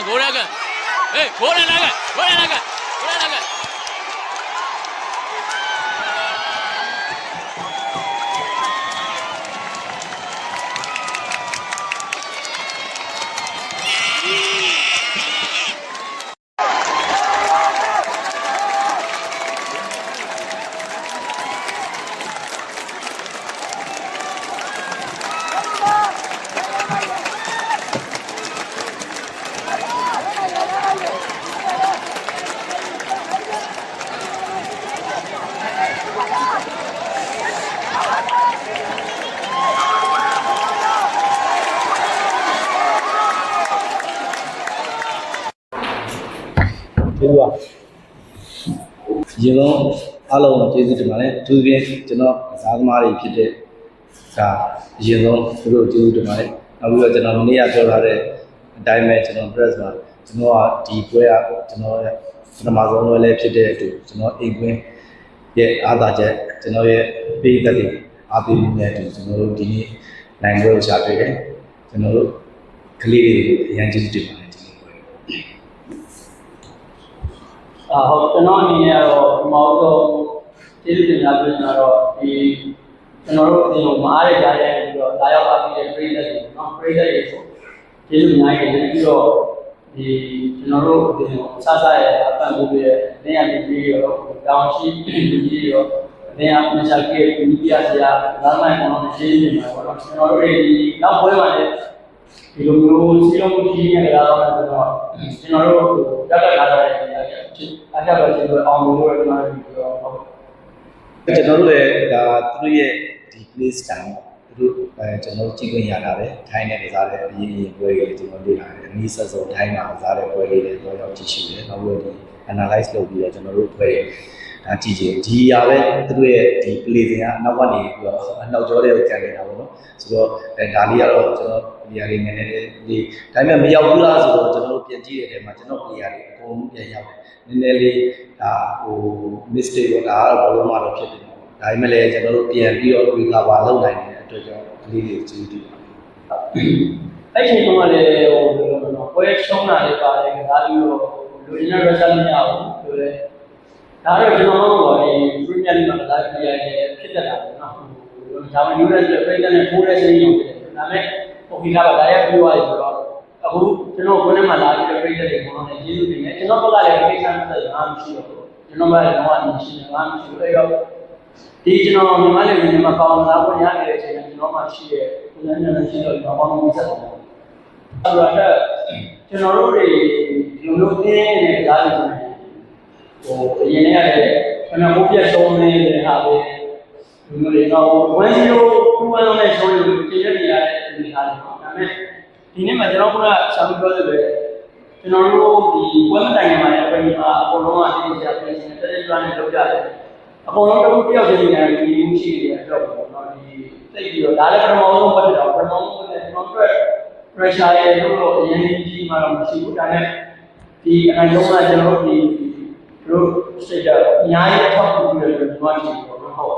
ရကဂိုရကဟေးဂိုရလာကဂိုရလာကဂိုရလာက ဒီလိုပါရင်လုံးအားလုံးကျေးဇူးတင်ပါတယ်အထူးသဖြင့်ကျွန်တော်ဇာသမားတွေဖြစ်တဲ့ဒါအရင်ဆုံးသူတို့ကျေးဇူးတင်ပါတယ်နောက်ပြီးတော့ကျွန်တော်မနေ့ကပြောထားတဲ့အတိုင်းပဲကျွန်တော် press မှာကျွန်တော်ကဒီပွဲကကျွန်တော်ရဲ့ပထမဆုံးပွဲလေးဖြစ်တဲ့အတူကျွန်တော်အိမ်ကွင်းရဲ့အားသာချက်ကျွန်တော်ရဲ့ပေးသက်တွေအားပေးမှုနဲ့အတူကျွန်တော်တို့ဒီနေ့နိုင်ပွဲကိုရှာတွေ့တယ်ကျွန်တော်တို့ကလေးတွေအရင်ကျေးဇူးတင်ပါတယ်ဒီနေ့ပွဲ အာဟုတ်ကျွန်တော်အနေနဲ့တော့ဒီမောင်တော့ကျေးဇူးတင်များပြောချင်တာတော့ဒီကျွန်တော်တို့ဒီလိုမအားရကြတဲ့ပြီးတော့လာရောက်အားပေးတဲ့ပြည်သက်တွေနော်ပြည်သက်တွေဆိုကျေးဇူးများကြီးတယ်ပြီးတော့ဒီကျွန်တော်တို့ဒီလိုအစစရဲ့အပံ့ပိုးရဲ့နေရာပြည်ကြီးရောတောင်ရှိပြည်ကြီးရောနေရာမချကေမိပြဆရာလာမိုင်းကတော့ကျေးဇူးတင်ပါတယ်ပေါ့နော်ကျွန်တော်တို့ဒီနောက်ပွဲမှာလည်းဒီလိုမျိုးစီလုံးကြီးနဲ့လာတော့ဆိုတော့ကျွန်တော်တို့တက်တက်လာတဲ့နေရာ ဖြစ်အားရပါစေလို့အောင်လို့ကျွန်တော်တို့ပြောဟုတ်ကျွန်တော်တို့လည်းဒါသူတို့ရဲ့ဒီ play style သူတို့အဲကျွန်တော်ကြည့်ခွင့်ရတာပဲထိုင်းနဲ့ကစားတဲ့အရင်ရင်ပွဲတွေကျွန်တော်လေ့လာတယ်အနည်းဆက်ဆုံးထိုင်းမှာကစားတဲ့ပွဲလေးတွေတော့ရောက်ကြည့်ရှိတယ်နောက်ပြီးဒီ analyze လုပ်ပြီးတော့ကျွန်တော်တို့ပွဲ ဒါကြည့်ကြည့်ဒီအရာပဲသူတို့ရဲ့ဒီ play စဉ်ကအနောက်ကနေပြီးတော့အနောက်ကျောတွေကိုကန်နေတာပေါ့နော်ဆိုတော့အဲဒါလေးကတော့ကျွန်တော် player တွေနည်းနည်းလေးဒီဒါပေမဲ့မရောက်ဘူးလားဆိုတော့ကျွန်တော်တို့ပြန်ကြည့်တဲ့နေရာမှာကျွန်တော် player တွေအကုန်လုံးပြန်ရောက်တယ်နည်းနည်းလေးဒါဟို mistake ပေါ့ဒါကတော့ဘယ်လိုမှတော့ဖြစ်တယ်ဒါပေမဲ့လည်းကျွန်တော်တို့ပြန်ပြီးတော့ recover လုပ်နိုင်တဲ့အတွက်ကြောင့်ကလေးတွေကျေးဇူးတင်ပါတယ်အဲ့ဒီတော့လည်းဟိုဘယ်လိုလဲနော်ပွဲရှုံးတာလည်းပါတယ်ဒါပြီးတော့လူရင်းနဲ့ result မရဘူးဆိုတော့ ဒါတော့ကျွန်တော်တို့ကဒီ Premier League မှာကစားပြရတဲ့ဖြစ်တတ်တာပေါ့နော်ဒါမှမဟုတ်လည်းပြည်တဲ့နဲ့ပိုးတဲ့စိတ်ရုံဖြစ်တယ်ဒါပေမဲ့ဟိုဒီကပါဒါရပြောရတယ်ဆိုတော့အခုကျွန်တော်ကိုယ်နဲ့မှလာပြီးပြည်တဲ့တွေကတော့လည်းကျေးဇူးတင်တယ်ကျွန်တော်ဘက်ကလည်းကိစ္စမသက်ငါမရှိတော့ဘူးကျွန်တော်ဘက်ကလည်းမရှိငါမရှိဘူးအဲ့တော့ဒီကျွန်တော်မြန်မာလူတွေမှာကောင်းစားဖို့ရနေတဲ့အချိန်ကျွန်တော်မှရှိတဲ့ကိုယ်နဲ့လည်းရှိတော့ဘာမှမဆက်ဘူးအဲ့တော့ကျွန်တော်တို့တွေဒီလိုမျိုးသင်းနေကြားလို့ဆိုရင် ဟိုအရင်ကလည်းခဏမိုးပြတ်ဆုံးနေတဲ့ဟာပဲဒီလိုလေတော့1 0 2 1နဲ့ရှုံးလို့ပြင်ရနေရတဲ့အနေအထားတွေပေါ့ဒါပေမဲ့ဒီနေ့မှာကျွန်တော်ကဆောင်းပြောတယ်ပဲကျွန်တော်တို့ဒီဝက်မတိုင်မှာလည်းပြင်မှာအကုန်လုံးကတင်းကြပ်ပြင်နေတယ်တဲ့ကျွမ်းနေလုပ်ကြတယ်အကုန်လုံးတစ်ခုတယောက်ချင်းနေတယ်ဒီမှုရှိနေတဲ့အတွက်ပေါ့နော်ဒီသိပြီးတော့ဒါလည်းပထမဆုံးပတ်တယ်တော့ပထမဆုံးပတ်တယ်ကျွန်တော်တို့ pressure ရဲ့လို့တော့အရင်ကြီးမှတော့မရှိဘူးဒါနဲ့ဒီအနိုင်ဆုံးကကျွန်တော်တို့ဒီ တို့စိတ်ကအများကြီးထောက်ပံ့ပြီးတော့ကျွန်တော်တို့ရှိပေါ့နော်ဟုတ်